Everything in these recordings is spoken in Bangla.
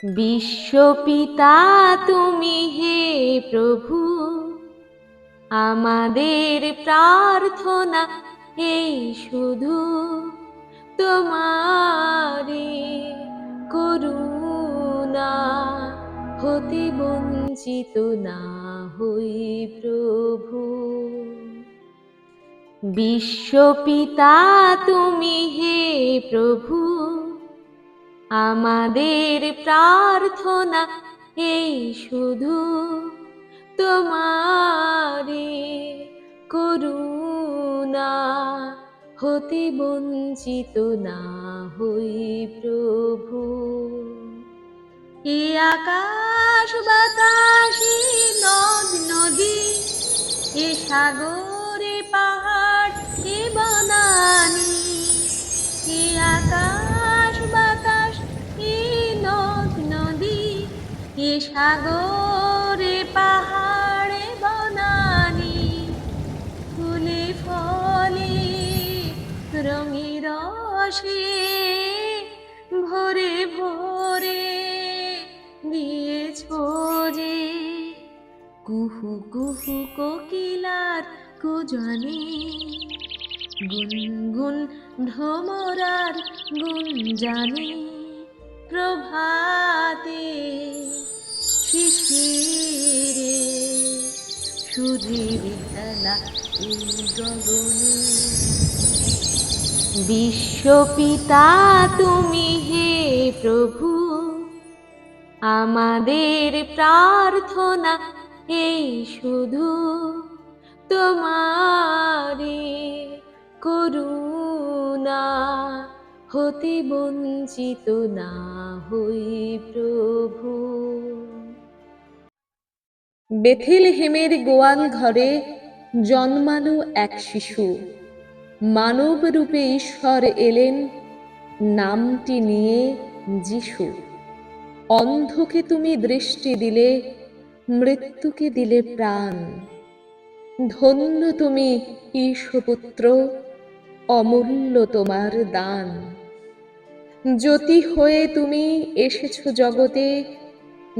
বিশ্বপিতা তুমি হে প্রভু, আমাদের প্রার্থনা এই শুধু তোমারে করুণা হতে বঞ্চিত না হই প্রভু। বিশ্বপিতা তুমি হে প্রভু আমাদের প্রার্থনা এই শুধু তোমারে করুণা হতে বঞ্চিত না হই প্রভু। এ আকাশ বাতাসে নদ নদী, এ সাগরে সাগরে পাহাড়ে বনানি, ফুলে ফলে রঙে রসে ভরে ভরে দিয়েছ যে কুহু কুহু কোকিলার কুজনে, গুনগুন ভ্রমরার গুন জানে প্রভাতে শিশিরে সূর্যের খেলা এই গগনে বিশ্বপিতা তুমি হে প্রভু, আমাদের প্রার্থনা এই শুধু তোমারে করুণা, হতে বঞ্চিত না হই প্রভু বেথেলহেমের গোয়াল ঘরে জন্মালো এক শিশু। মানব রূপে ঈশ্বর এলেন, নামটি নিয়ে যিশু। অন্ধকে তুমি দৃষ্টি দিলে, মৃত্যুকে দিলে প্রাণ। ধন্য তুমি ঈশপুত্র, অমূল্য তোমার দান। জ্যোতি হয়ে তুমি এসেছ জগতে,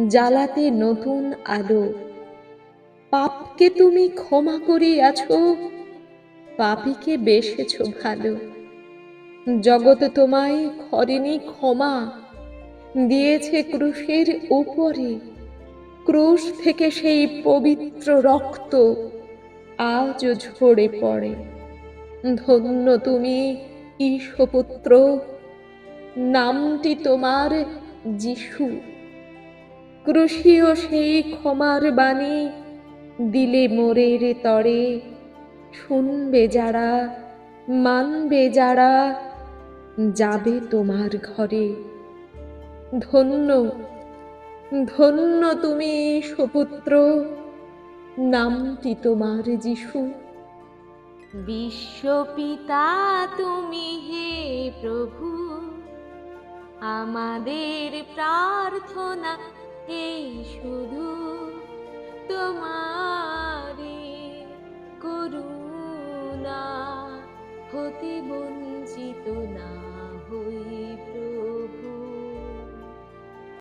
জ্বালাতে নতুন আলো। পাপকে তুমি ক্ষমা করিয়াছ, পাপীকে বেসেছ ভালো। জগৎ তোমায় করেনি ক্ষমা, দিয়েছে ক্রুশের উপরে। ক্রুশ থেকে সেই পবিত্র রক্ত আজও ঝরে পড়ে। ধন্য তুমি ঈশপুত্র, নামটি তোমার যিশু। ক্রুশীয় সেই ক্ষমার বাণী দিলে মোরের তরে। শুনবে যারা, মানবে যারা, যাবে তোমার ঘরে। ধন্য ধন্য তুমি সুপুত্র, নামটি তোমার যিশু। বিশ্বপিতা তুমি হে প্রভু, আমাদের প্রার্থনা এই শুধু হতে বঞ্চিত না হইব।